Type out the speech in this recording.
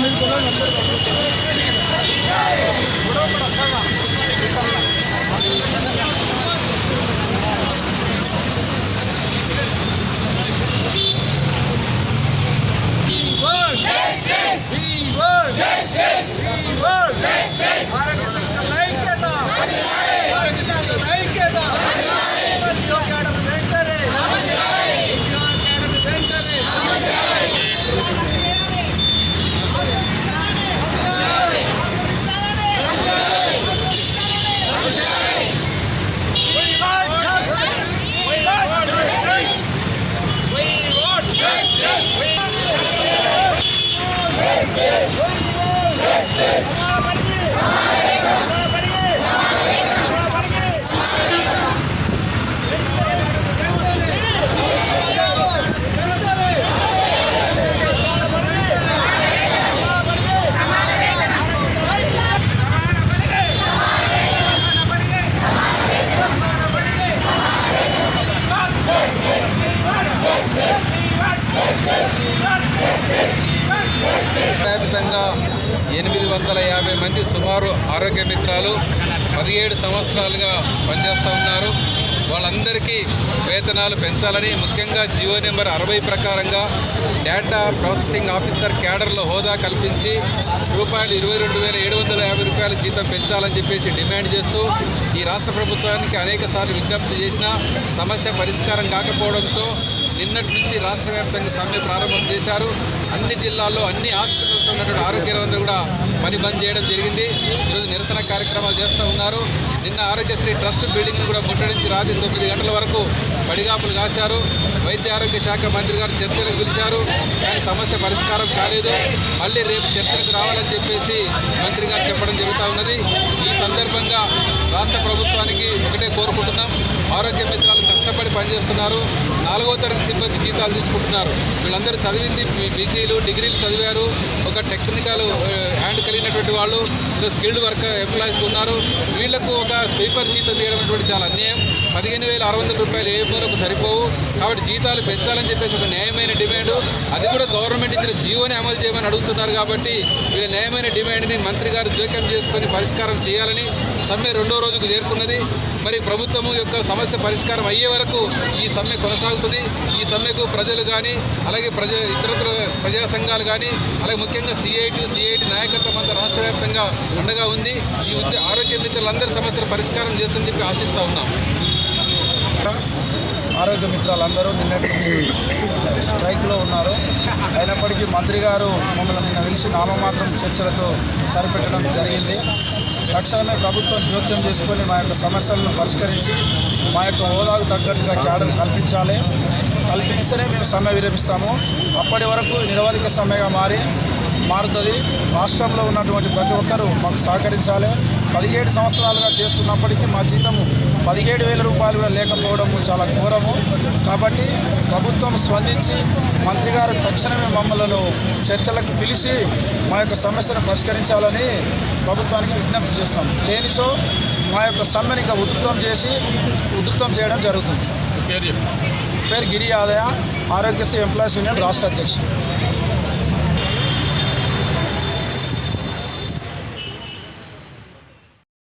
मेरे को number Yes, yes. వ్యాప్తంగా ఎనిమిది వందల యాభై మంది సుమారు ఆరోగ్య మిత్రాలు పదిహేడు సంవత్సరాలుగా పనిచేస్తూ ఉన్నారు. వాళ్ళందరికీ వేతనాలు పెంచాలని ముఖ్యంగా జియో నెంబర్ అరవై ప్రకారంగా డేటా ప్రాసెసింగ్ ఆఫీసర్ క్యాడర్లో హోదా కల్పించి రూపాయలు ఇరవై రెండు వేల ఏడు వందల యాభై రూపాయల జీతం పెంచాలని చెప్పేసి డిమాండ్ చేస్తూ ఈ రాష్ట్ర ప్రభుత్వానికి అనేక సార్లు విజ్ఞప్తి చేసినా సమస్య పరిష్కారం కాకపోవడంతో నిన్నటి నుంచి రాష్ట్ర వ్యాప్తంగా సమ్మె ప్రారంభం చేశారు. అన్ని జిల్లాల్లో అన్ని హాస్పిటల్స్ ఉన్నటువంటి ఆరోగ్య కేంద్రాలు కూడా పని బంద్ చేయడం జరిగింది. ఈరోజు నిరసన కార్యక్రమాలు చేస్తూ ఉన్నారు. నిన్న ఆరోగ్యశ్రీ ట్రస్ట్ బిల్డింగ్ను కూడా ముట్టడించి రాత్రి తొమ్మిది గంటల వరకు పడిగాపులు కాశారు. వైద్య ఆరోగ్య శాఖ మంత్రి గారు చర్చలకు పిలిచారు. కానీ సమస్య పరిష్కారం కాలేదు. మళ్ళీ రేపు చర్చలకు రావాలని చెప్పేసి మంత్రి గారు చెప్పడం జరుగుతూ ఉన్నది. ఈ సందర్భంగా రాష్ట్ర ప్రభుత్వానికి ఒకటే కోరుకుంటున్నాం. ఆరోగ్య మిత్రాలు కష్టపడి పనిచేస్తున్నారు. నాలుగో తరగతి సిబ్బంది జీతాలు తీసుకుంటున్నారు. వీళ్ళందరూ చదివింది పీ- పీజీలు డిగ్రీలు చదివారు. ఒక టెక్నికల్ హ్యాండ్ కలిగినటువంటి వాళ్ళు స్కిల్డ్ వర్క్ ఎంప్లాయీస్ ఉన్నారు. వీళ్ళకు ఒక స్వీపర్ జీతం తీయడం చాలా అన్యాయం. పదిహేను వేల ఆరు వందల రూపాయలు ఏ వరకు సరిపోవు. కాబట్టి జీతాలు పెంచాలని చెప్పేసి ఒక న్యాయమైన డిమాండ్. అది కూడా గవర్నమెంట్ ఇచ్చిన జీవోని అమలు చేయమని అడుగుతున్నారు కాబట్టి వీళ్ళ న్యాయమైన డిమాండ్ని మంత్రి గారు జోక్యం చేసుకొని పరిష్కారం చేయాలని సమ్మె రెండో రోజుకు చేరుకున్నది. మరి ప్రభుత్వం యొక్క సమస్య పరిష్కారం అయ్యే వరకు ఈ సమ్మె కొనసాగుతుంది. ఈ సమ్మెకు ప్రజలు కానీ అలాగే ప్రజ ఇతరత్ర ప్రజా సంఘాలు కానీ అలాగే ముఖ్యంగా సిఐటి సిఐటి నాయకత్వం అంతా రాష్ట్ర వ్యాప్తంగా ఉండగా ఉంది. ఈ ఉద్య ఆరోగ్య మిత్రులందరి సమస్యలు పరిష్కారం చేస్తుందని చెప్పి ఆశిస్తూ ఉన్నాం. ఆరోగ్య మిత్రాలందరూ నిన్నటి నుంచి స్ట్రైక్లో ఉన్నారు. అయినప్పటికీ మంత్రి గారు మమ్మల్ని నిన్న పిలిచి నామమాత్రం చర్చలతో సరిపెట్టడం జరిగింది. తక్షణమే ప్రభుత్వం జోక్యం చేసుకొని మా యొక్క సమస్యలను పరిష్కరించి మా యొక్క హోదాకు తగ్గట్టుగా క్యాడర్ కల్పించాలి. కల్పిస్తేనే మేము సమ్మె విరమిస్తాము. అప్పటి వరకు నిరవధిక సమ్మెగా మారి మారుతుంది. రాష్ట్రంలో ఉన్నటువంటి ప్రతి ఒక్కరూ మాకు సహకరించాలి. పదిహేడు సంవత్సరాలుగా చేస్తున్నప్పటికీ మా జీతము పదిహేడు వేల రూపాయలు కూడా లేకపోవడము చాలా ఘోరము. కాబట్టి ప్రభుత్వం స్పందించి మంత్రి గారు తక్షణమే మమ్మల్ని చర్చలకు పిలిచి మా యొక్క సమస్యను పరిష్కరించాలని ప్రభుత్వానికి విజ్ఞప్తి చేస్తాం లేని సో మా యొక్క సమ్మెను ఇంకా ఉధృతం చేసి ఉధృతం చేయడం జరుగుతుంది. పేరు గిరి ఆదయ ఆరోగ్యశ్రీ ఎంప్లాయీస్ యూనియన్ రాష్ట్ర అధ్యక్షుడు.